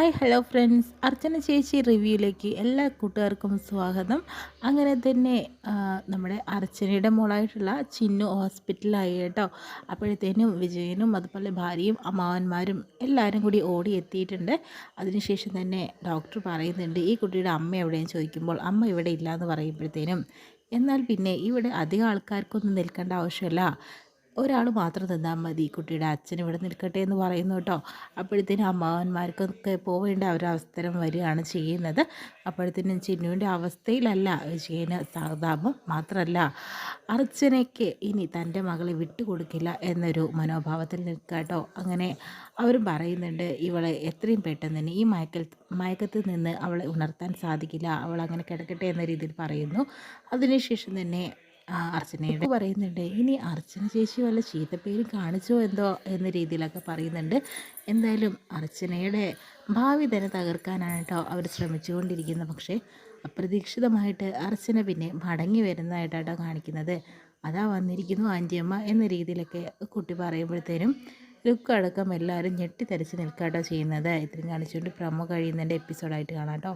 Hi hello friends അർച്ചന ചേച്ചി റിവ്യൂയിലേക്ക് എല്ലാ കൂട്ടുകാർക്കും സ്വാഗതം. അങ്ങനെ തന്നെ നമ്മുടെ അർച്ചനയുടെ മോളായിട്ടുള്ള ചിന്നു ഹോസ്പിറ്റലായി കേട്ടോ. അപ്പോഴത്തേനും വിജയനും അതുപോലെ ഭാര്യയും അമ്മാവന്മാരും എല്ലാവരും കൂടി ഓടി എത്തിയിട്ടുണ്ട്. അതിനുശേഷം തന്നെ ഡോക്ടർ പറയുന്നുണ്ട് ഈ കുട്ടിയുടെ അമ്മ എവിടെയും ചോദിക്കുമ്പോൾ അമ്മ ഇവിടെ ഇല്ല എന്ന് പറയുമ്പോഴത്തേനും എന്നാൽ പിന്നെ ഇവിടെ അധികം ആൾക്കാർക്കൊന്നും നിൽക്കേണ്ട ആവശ്യമില്ല. ഒരാൾ മാത്രം നിന്നാൽ മതി കുട്ടിയുടെ അച്ഛൻ ഇവിടെ നിൽക്കട്ടെ എന്ന് പറയുന്നു കേട്ടോ. അപ്പോഴത്തേനും അമ്മാവന്മാർക്കൊക്കെ പോവേണ്ട ഒരവസരം വരികയാണ് ചെയ്യുന്നത്. അപ്പോഴത്തേനും ചിന്നുവിന്റെ അവസ്ഥയിലല്ല ചെയ്യുന്ന സഹതാപം മാത്രമല്ല. അർച്ചനയ്ക്ക് ഇനി തന്റെ മകളെ വിട്ടുകൊടുക്കില്ല എന്നൊരു മനോഭാവത്തിൽ നിൽക്കുക കേട്ടോ. അങ്ങനെ അവരും പറയുന്നുണ്ട് ഇവളെ എത്രയും പെട്ടെന്ന് തന്നെ ഈ മയക്കൽ മയക്കത്തിൽ നിന്ന് അവളെ ഉണർത്താൻ സാധിക്കില്ല. അവൾ അങ്ങനെ കിടക്കട്ടെ എന്ന രീതിയിൽ പറയുന്നു. അതിനുശേഷം തന്നെ അർച്ചനയുടെ പറയുന്നുണ്ട് ഇനി അർച്ചന ചേച്ചി വല്ല ചീത്തപ്പേരും കാണിച്ചോ എന്തോ എന്ന രീതിയിലൊക്കെ പറയുന്നുണ്ട്. എന്തായാലും അർച്ചനയുടെ ഭാവി തന്നെ തകർക്കാനാണ് കേട്ടോ അവർ ശ്രമിച്ചുകൊണ്ടിരിക്കുന്നത് പക്ഷേ അപ്രതീക്ഷിതമായിട്ട് അർച്ചന പിന്നെ മടങ്ങി വരുന്നതായിട്ടാട്ടോ കാണിക്കുന്നത്. അതാ വന്നിരിക്കുന്നു ആന്റിയമ്മ എന്ന രീതിയിലൊക്കെ കുട്ടി പറയുമ്പോഴത്തേനും ലുക്ക് അടക്കം എല്ലാവരും ഞെട്ടിത്തരിച്ച് നിൽക്കാട്ടോ ചെയ്യുന്നത്. ഇത്രയും കാണിച്ചുകൊണ്ട് പ്രമോ കഴിയുന്നതിന്റെ എപ്പിസോഡായിട്ട് കാണാം കേട്ടോ